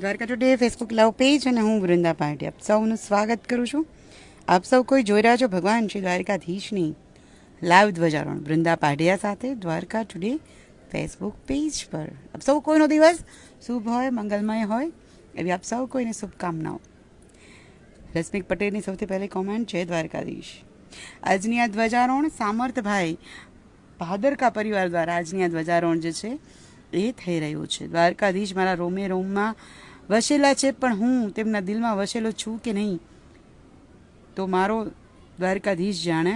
Dwarka today Facebook love page અને હું Vrinda party. આપ સૌનું સ્વાગત કરું છું. આપ સૌ કોઈ જોઈ રહ્યા છો ભગવાન શ્રી દ્વારકાધીશની લાઈવ ધ્વજારોહણ. વૃંદા પાઢિયા સાથે દ્વારકા ટુડે ફેસબુક પેજ પર. આપ સૌ કોઈનો દિવસ શુભ હોય, મંગલમય હોય, એવી આપ સૌ કોઈને શુભકામનાઓ. રશ્મિક પટેલની સૌથી પહેલી કોમેન્ટ છે દ્વારકાધીશ. આજની આ ધ્વજારોહણ સામર્થભાઈ ભાદરકા પરિવાર દ્વારા આજની આ ધ્વજારોહણ જે છે એ થઈ રહ્યું છે. દ્વારકાધીશ મારા રોમે રોમમાં વસેલા છે પણ હું તેમના દિલમાં વસેલો છું કે નહીં? તો મારો દ્વારકાધીશ જાણે?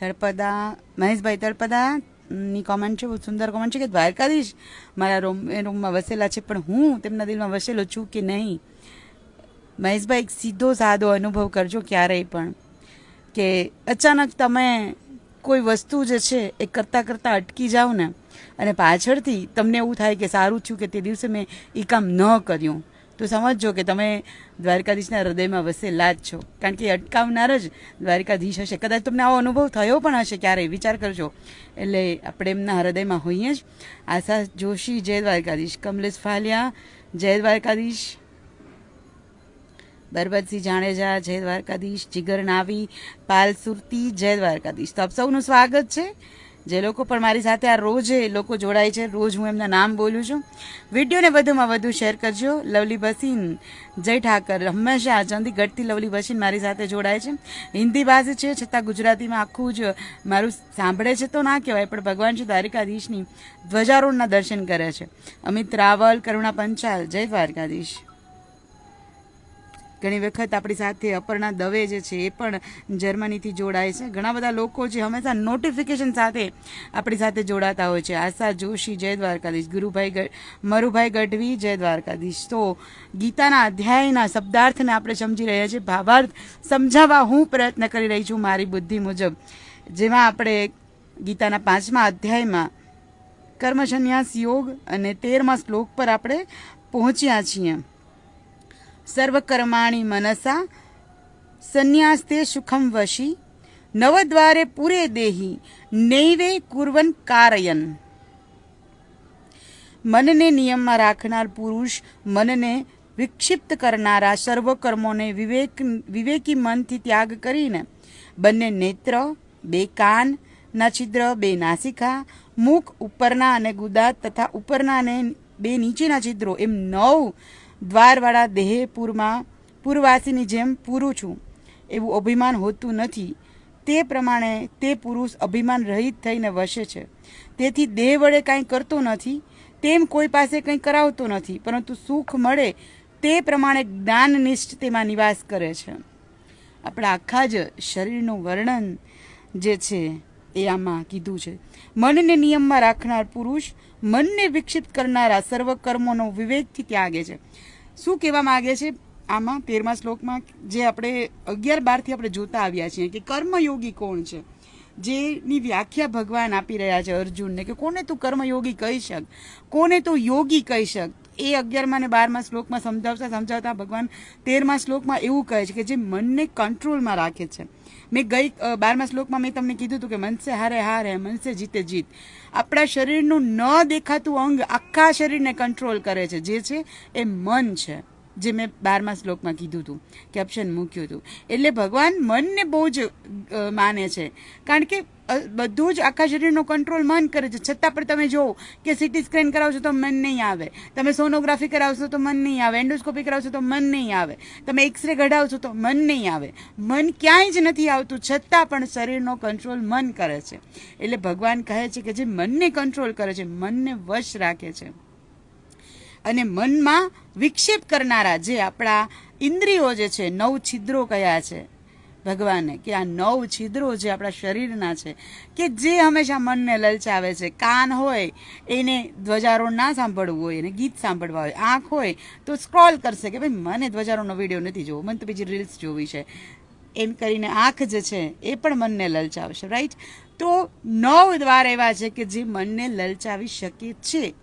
તળપદા, મહેશભાઈ તળપદા ની કોમેન્ટ છે, બહુ સુંદર કોમેન્ટ છે કે દ્વારકાધીશ મારા રૂમ એ રૂમમાં વસેલા છે પણ હું તેમના દિલમાં વસેલો છું કે નહીં? મહેશભાઈ સીધો સાદો અનુભવ કરજો ક્યારેય પણ કે અચાનક તમે કોઈ વસ્તુ જે છે એ કરતાં કરતાં અટકી જાઓ ને અને પાછળથી તમને એવું થાય કે સારું થયું કે તે દિવસે મેં એ કામ ન કર્યું. તો સમજજો કે તમે દ્વારકાધીશના હૃદયમાં વસેલા જ છો. કારણ કે અટકાવનાર જ દ્વારકાધીશ હશે. કદાચ તમને આવો અનુભવ થયો પણ હશે ક્યારેય, વિચાર કરજો. એટલે આપણે એમના હૃદયમાં હોઈએ જ. આશા જોશી, જય દ્વારકાધીશ. કમલેશ ફાલિયા, જય દ્વારકાધીશ. બરબતસિંહ જાણેજા જય દ્વારકાધીશ. જીગર નાવી પાલ સુરતી જય દ્વારકાધીશ. તો આપ સૌનું સ્વાગત છે. જે લોકો પણ મારી સાથે આ રોજ એ લોકો જોડાય છે, રોજ હું એમના નામ બોલું છું. વિડીયોને વધુમાં વધુ શેર કરજો. લવલી બસીન, જય ઠાકર. હંમેશા ચંદીગઢથી લવલી બસીન મારી સાથે જોડાય છે. હિન્દી ભાષી છે, છતાં ગુજરાતીમાં આખું જ મારું સાંભળે છે તો ના કહેવાય, પણ ભગવાન શ્રી દ્વારિકાધીશની ધ્વજારોહણના દર્શન કરે છે. અમિત રાવલ, કરુણા પંચાલ. જય દ્વારકાધીશ. ઘણી વખત આપણી સાથે અપર્ણા દવે જે છે એ પણ જર્મનીથી જોડાય છે. ઘણા બધા લોકો જે હંમેશા નોટિફિકેશન સાથે આપણી સાથે જોડાતા હોય છે. આશા જોશી, જય દ્વારકાધીશ. ગુરુભાઈ મરુભાઈ ગઢવી, જય દ્વારકાધીશ. તો ગીતાના અધ્યાયના શબ્દાર્થને આપણે સમજી રહ્યા છીએ. ભાવાર્થ, સમજાવવા હું પ્રયત્ન કરી રહી છું મારી બુદ્ધિ મુજબ. જેમાં આપણે ગીતાના પાંચમા અધ્યાયમાં કર્મસન્યાસ યોગ અને તેરમા શ્લોક પર આપણે પહોંચ્યા છીએ. સર્વકર્માણી મનસા, સંન્યાસ્તે સુખમ વશી, નવદ્વારે પૂરે દેહી, નૈવે કુર્વન કારયન. મનને નિયમમાં રાખનાર પુરુષ મનને વિક્ષિપ્ત કરનારા સર્વ કર્મોને વિવેક વિવેકી મનથી ત્યાગ કરીને બંને નેત્ર, બે કાનના છિદ્ર, બે નાસિકા, મુખ ઉપરના અને ગુદા તથા ઉપરના અને બે નીચેના છિદ્રો એમ નવ દ્વારવાળા દેહપુરમાં પૂરવાસીની જેમ પૂરું છું. એવું અભિમાન હોતું નથી. તે પ્રમાણે તે પુરુષ અભિમાન રહિત થઈને વસે છે. તેથી દેહ વડે કાંઈ કરતો નથી. તેમ કોઈ પાસે કંઈ કરાવતો નથી. પરંતુ સુખ મળે તે પ્રમાણે જ્ઞાનનિષ્ઠ તેમાં નિવાસ કરે છે. આપણા આખા જ શરીરનું વર્ણન જે છે એ આમાં કીધું છે. મનને નિયમમાં રાખનાર પુરુષ મનને વિકસિત કરનારા સર્વ કર્મોનો વિવેકથી ત્યાગે છે. શું કહેવા માગે છે? આમાં તેરમા શ્લોકમાં જે આપણે અગિયાર બારથી આપણે જોતા આવ્યા છીએ કે કર્મયોગી કોણ છે? જેની વ્યાખ્યા ભગવાન આપી રહ્યા છે અર્જુનને કે કોને તું કર્મયોગી કહી શક? કોને તું યોગી કહી શક? એ અગિયારમાં અને બારમા શ્લોકમાં સમજાવતા સમજાવતા ભગવાન તેરમા શ્લોકમાં એવું કહે છે કે જે મનને કંટ્રોલમાં રાખે છે. મેં ગઈ બારમા શ્લોકમાં મેં તમને કીધું હતું કે મનસે હારે હારે, મનસે જીતે જીત. આપણા શરીરનું ન દેખાતું અંગ આખા શરીરને કંટ્રોલ કરે છે. જે છે એ મન છે. જે મેં બારમા શ્લોકમાં કીધું હતું કેપ્શન મૂક્યું હતું. એટલે ભગવાન મનને બહુ જ માને છે. કારણ કે બધું જ આખા શરીરનો કંટ્રોલ મન કરે છે. છતાં પણ તમે જુઓ કે સીટી સ્કેન કરાવશો તો મન નહીં આવે. તમે સોનોગ્રાફી કરાવશો તો મન નહીં આવે. એન્ડોસ્કોપી કરાવશો તો મન નહીં આવે. તમે એક્સરે કઢાવશો તો મન નહીં આવે. મન ક્યાંય જ નથી આવતું, છતાં પણ શરીરનો કંટ્રોલ મન કરે છે. એટલે ભગવાન કહે છે કે જે મનને કંટ્રોલ કરે છે, મનને વશ રાખે છે. અને મનમાં વિક્ષેપ કરનારા જે આપણા ઇન્દ્રિયો જે છે, નવ છિદ્રો કયા છે, ભગવાને, કે આ નવ છિદ્રો જે આપણા શરીરના છે, કે જે હંમેશા મનને લલચાવે છે, કાન હોય, એને ધ્વજારોહણ ના સાંભળવું હોય, એને ગીત સાંભળવા હોય, આંખ હોય, તો સ્ક્રોલ કરશે કે ભાઈ મને ધ્વજારોહણનો વીડિયો નથી જોવો, મને તો બીજી રીલ્સ જોવી છે. એમ કરીને આંખ જે છે, એ પણ મનને લલચાવશે રાઈટ તો નવ દ્વાર એવા છે કે જે મનને લલચાવી શકે છે.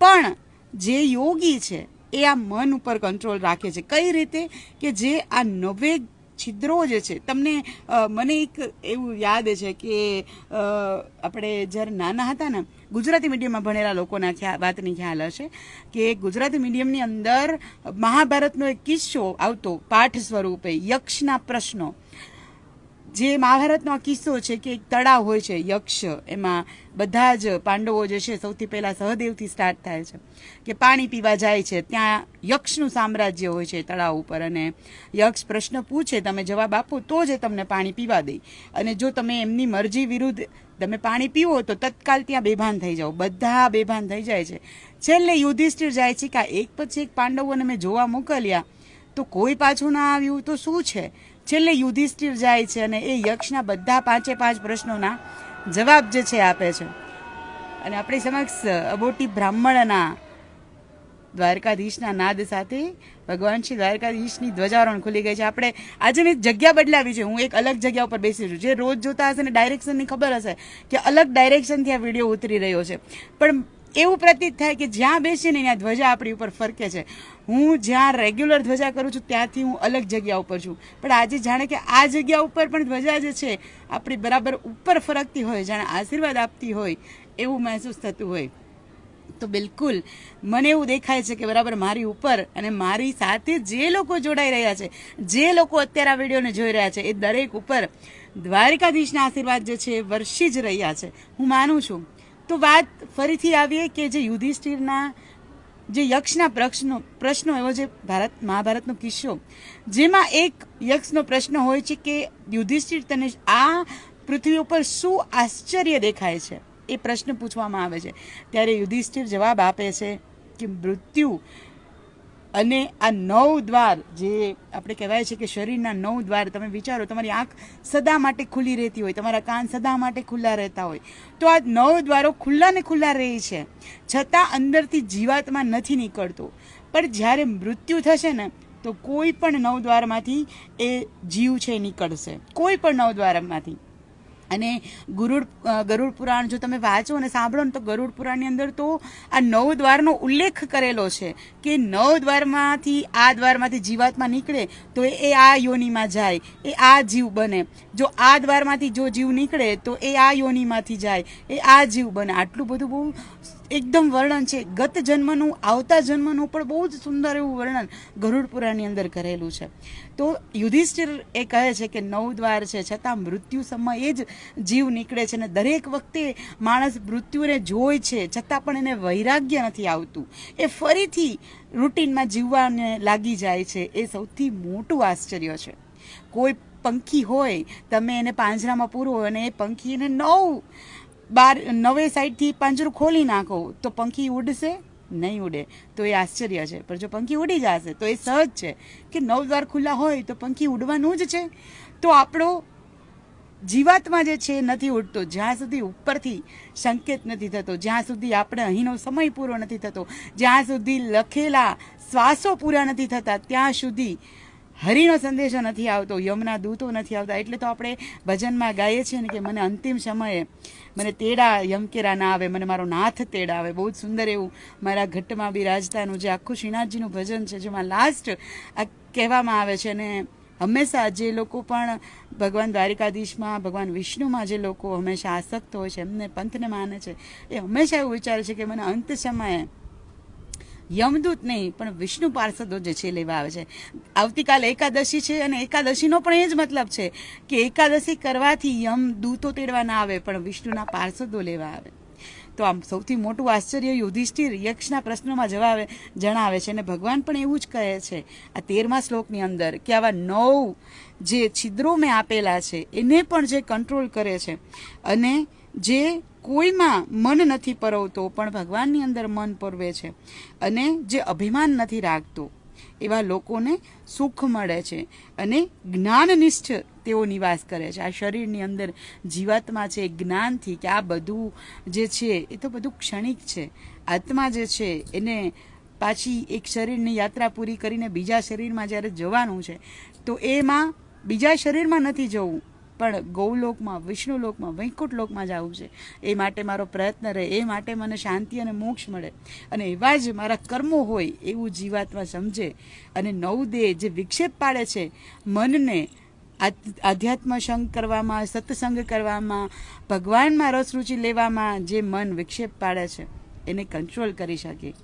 પણ જે યોગી છે, એ આ મન ઉપર કંટ્રોલ રાખે છે. કઈ રીતે? કે જે આ નવે છિદ્રો જે છે, તમને મને એક એવું યાદ છે કે આપણે જ્યારે નાના હતા ને, ગુજરાતી મીડિયમમાં ભણેલા લોકોના ખ્યા, વાતની ખ્યાલ હશે કે ગુજરાતી મીડિયમની અંદર મહાભારતનો એક કિસ્સો આવતો, પાઠ સ્વરૂપે યક્ષના પ્રશ્નો. જે મહાભારતનો આ કિસ્સો છે કે એક તળાવ હોય છે, યક્ષ, એમાં બધા જ પાંડવો જે છે સૌથી પહેલાં સહદેવથી સ્ટાર્ટ થાય છે. કે પાણી પીવા જાય છે, ત્યાં યક્ષનું સામ્રાજ્ય હોય છે તળાવ ઉપર અને યક્ષ પ્રશ્ન પૂછે, તમે જવાબ આપો તો જ તમને પાણી પીવા દે. અને જો તમે એમની મરજી વિરુદ્ધ તમે પાણી પીવો તો તત્કાલ ત્યાં બેભાન થઈ જાઓ. બધા બેભાન થઈ જાય છે. છેલ્લે યુધિષ્ઠિર જાય છે કે આ એક પછી એક પાંડવોને મેં જોવા મોકલ્યા. તો કોઈ પાછું ના આવ્યું તો શું છે? છેલ્લે યુધિષ્ઠિર જાય છે અને એ યક્ષના બધા પાંચે પાંચ પ્રશ્નોના જવાબ જે છે આપે છે. અને આપણી સમક્ષ અબોટી બ્રાહ્મણના દ્વારકાધીશના નાદ સાથે ભગવાન શ્રી દ્વારકાધીશની ધ્વજારોહણ ખુલી ગઈ છે. આપણે આજે મેં જગ્યા બદલાવી છે. હું એક અલગ જગ્યા ઉપર બેસી છું. જે રોજ જોતા હશે ને ડાયરેક્શનની ખબર હશે કે અલગ ડાયરેક્શનથી આ વીડિયો ઉતરી રહ્યો છે. પણ એવું પ્રતીત થાય કે જ્યાં બેસીને ત્યાં ધ્વજા આપણી ઉપર ફરકે છે. હું જ્યાં રેગ્યુલર ધ્વજા કરું છું, ત્યાંથી હું અલગ જગ્યા ઉપર છું. પણ આજે જાણે કે આ જગ્યા ઉપર પણ ધ્વજા જે છે, આપણી બરાબર ઉપર ફરકતી હોય, જાણે આશીર્વાદ આપતી હોય, એવું મહેસૂસ થતું હોય. તો બિલકુલ, મને એવું દેખાય છે કે બરાબર મારી ઉપર અને મારી સાથે જે લોકો જોડાઈ રહ્યા છે, જે લોકો અત્યારે આ વિડીયોને જોઈ રહ્યા છે, એ દરેક ઉપર દ્વારિકાધીશના આશીર્વાદ જે છે, એ વર્ષી જ રહ્યા છે. હું માનું છું. તો વાત ફરીથી આવીએ કે જે યુધિષ્ઠિરના જે યક્ષના પ્રશ્નો પ્રશ્નો એવો જે ભારત, મહાભારતનો કિસ્સો, જેમાં એક યક્ષનો પ્રશ્ન હોય છે કે યુધિષ્ઠિર તને આ પૃથ્વી ઉપર શું આશ્ચર્ય દેખાય છે? એ પ્રશ્ન પૂછવામાં આવે છે. ત્યારે યુધિષ્ઠિર જવાબ આપે છે કે મૃત્યુ અને આ નવ દ્વાર જે આપણે કહેવાય છે કે શરીરના નવ દ્વાર, તમે વિચારો, તમારી આંખ સદા માટે ખુલ્લી રહેતી હોય, તમારા કાન સદા માટે ખુલ્લા રહેતા હોય. તો આ નવ દ્વારો ખુલ્લા ને ખુલ્લા રહે છે. છતાં અંદરથી જીવાતમાં નથી નીકળતો. પણ જ્યારે મૃત્યુ થશે ને, તો કોઈ પણ નવ દ્વારમાંથી એ જીવ છે નીકળશે. કોઈ પણ નવ દ્વારમાંથી. અને ગુરુડ ગરુડ પુરાણ જો તમે વાંચો અને સાંભળો ને તો ગરુડ પુરાણની અંદર તો આ નવ દ્વારનો ઉલ્લેખ કરેલો છે કે નવ દ્વારમાંથી, આ દ્વારમાંથી જીવાત્મા નીકળે તો એ આ યોનિમાં જાય, એ આ જીવ બને. જો આ દ્વારમાંથી જો જીવ નીકળે તો એ આ યોનિમાંથી જાય, એ આ જીવ બને. આટલું બધું બહુ એકદમ વર્ણન છે. ગત જન્મનું, આવતા જન્મનું પણ બહુ જ સુંદર એવું વર્ણન ગરુડ પુરાણની અંદર કરેલું છે. તો યુધિષ્ઠિર એ કહે છે કે નવ દ્વાર છે, છતાં મૃત્યુ સમયે જ જીવ નીકળે છે અને દરેક વખતે માણસ મૃત્યુને જોઈ છે છતાં પણ એને વૈરાગ્ય નથી આવતું. એ ફરીથી રૂટીનમાં જીવવાને લાગી જાય છે. એ સૌથી મોટું આશ્ચર્ય છે. કોઈ પંખી હોય, તમે એને પાંજરામાં પૂરો અને એ પંખીને નવ બાર, નવે સાઈડથી પાંજરું ખોલી નાખો, તો પંખી ઉડશે? નહીં ઉડે. તો એ આશ્ચર્ય છે. પણ જો પંખી ઉડી જશે, તો એ સહજ છે કે નવ દ્વાર ખુલ્લા હોય, તો પંખી ઉડવાનું જ છે. તો આપણો જીવાત્મા જે છે નથી ઉઠતો જ્યાં સુધી ઉપરથી સંકેત નથી થતો, જ્યાં સુધી આપણે અહીંનો સમય પૂરો નથી થતો, જ્યાં સુધી લખેલા શ્વાસો પૂરા નથી થતા, ત્યાં સુધી હરિનો સંદેશો નથી આવતો, યમના દૂતો નથી આવતા. એટલે તો આપણે ભજનમાં ગાઈએ છીએ ને કે મને અંતિમ સમયે મને તેડા યમકેરા ના આવે, મને મારો નાથ તેડા આવે. બહુ જ સુંદર એવું મારા ઘટમાં બિરાજતાનું જે આખું શ્રીનાથજીનું ભજન છે, જેમાં લાસ્ટ આ કહેવામાં આવે છે અને હંમેશા જે લોકો પણ ભગવાન દ્વારિકાધીશમાં, ભગવાન વિષ્ણુમાં જે લોકો હંમેશા આસક્ત હોય છે, એમને પંથને માને છે, એ હંમેશા એવું વિચારે છે કે મને અંત સમયે યમદૂત નહીં, પણ વિષ્ણુ પાર્ષદો જે છે લેવા આવે છે. આવતીકાલ એકાદશી છે અને એકાદશીનો પણ એ જ મતલબ છે કે એકાદશી કરવાથી યમ દૂતો તેડવા ના આવે, પણ વિષ્ણુના પાર્ષદો લેવા આવે. તો આમ સૌથી મોટું આશ્ચર્ય યુધિષ્ઠિર યક્ષના પ્રશ્નોમાં જવાબ જણાવે છે અને ભગવાન પણ એવું જ કહે છે, આ તેરમા શ્લોકની અંદર કે આવા નવ જે છિદ્રો મેં આપેલા છે, એને પણ જે કંટ્રોલ કરે છે અને જે કોઈમાં મન નથી પરવતો, પણ ભગવાનની અંદર મન પરવે છે અને જે અભિમાન નથી રાખતો એવા લોકોને સુખ મળે છે અને જ્ઞાનનિષ્ઠ તેઓ નિવાસ કરે છે. આ શરીરની અંદર જીવાત્મા છે, જ્ઞાનથી કે આ બધું જે છે એ તો બધું ક્ષણિક છે. આત્મા જે છે એને પાછી એક શરીરની યાત્રા પૂરી કરીને બીજા શરીરમાં જ્યારે જવાનું છે, તો એમાં બીજા શરીરમાં નથી જવું. પણ ગૌલોકમાં, વિષ્ણુલોકમાં, વૈકુંઠલોકમાં જવું છે. એ માટે મારો પ્રયત્ન રહે, એ માટે મને શાંતિ અને મોક્ષ મળે. અને એવા જ મારા કર્મો હોય, એવું જીવાત્મા સમજે. અને નવ દેહ જે વિક્ષેપ પાડે છે, મનને આધ્યાત્મ સંગ કરવામાં, સત્સંગ કરવામાં, ભગવાનમાં રસ રુચિ લેવામાં જે મન વિક્ષેપ પાડે છે, એને કંટ્રોલ કરી શકે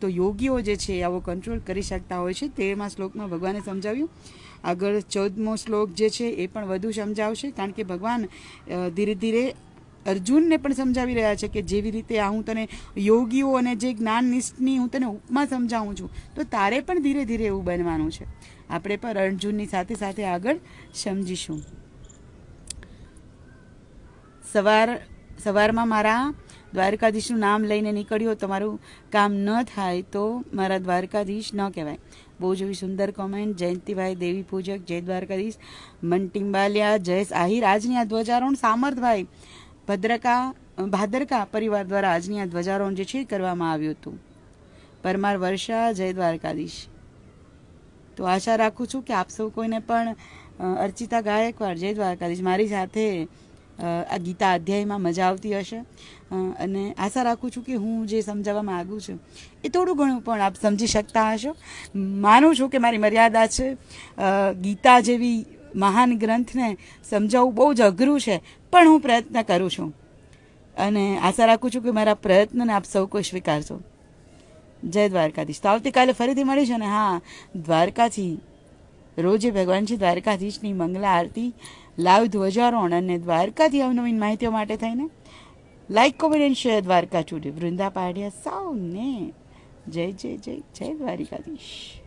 તો યોગીઓ જે છે આવો કંટ્રોલ કરી શકતા હોય છે. તેમાં શ્લોકમાં ભગવાને સમજાવ્યું. આગળ ચૌદમો શ્લોક જે છે એ પણ વધુ સમજાવશે, કારણ કે ભગવાન ધીરે ધીરે અર્જુનને પણ સમજાવી રહ્યા છે કે જેવી રીતે આ હું તને યોગીઓ અને જે જ્ઞાન નિષ્ઠની હું તને ઉપમા સમજાવું છું, તો તારે પણ ધીરે ધીરે એવું બનવાનું છે. આપણે પણ અર્જુનની સાથે સાથે આગળ સમજીશું. સવાર, સવારમાં મારા દ્વારકાધીશનું નામ લઈને નીકળ્યો, તમારું કામ ન થાય તો મારા દ્વારકાધીશ ન કહેવાય. બહુ જ એવી સુંદર કોમેન્ટ જયંતિભાઈ, દેવી પૂજક, જય દ્વારકાધીશ મનટીમ્બાલિયા જયેશ, આહિર, આજની આ ધ્વજારોહણ સામર્થભાઈ, ભદ્રકા, ભાદરકા પરિવાર દ્વારા આજની આ ધ્વજારોહણ જે છે કરવામાં આવ્યું હતું. પરમાર વર્ષા, જય દ્વારકાધીશ. તો આશા રાખું છું કે આપ સૌ કોઈને પણ અર્ચિતા ગાયકવાડ, જય દ્વારકાધીશ, મારી સાથે આ ગીતા અધ્યાયમાં મજા આવતી હશે. અને આશા રાખું છું કે હું જે સમજાવવા માગું છું, એ થોડું ઘણું પણ આપ સમજી શકતા હશો. માનું છું કે મારી મર્યાદા છે ગીતા જેવી મહાન ગ્રંથને સમજાવવું બહુ જ અઘરું છે, પણ હું પ્રયત્ન કરું છું. અને આશા રાખું છું કે મારા પ્રયત્નને આપ સૌ કોઈ સ્વીકારશો. જય દ્વારકાધીશ. તો આવતીકાલે ફરીથી મળીશ અને હા, દ્વારકાથી રોજે ભગવાન શ્રી દ્વારકાધીશની મંગલા આરતી લાઈવ ધ્વજારોહણ અને દ્વારકાથી અવનવીન માહિતીઓ માટે થઈને like comment and share Dwarka today Vrunda પાડ્યા સૌને. જય જય જય જય દ્વારિકાધીશ.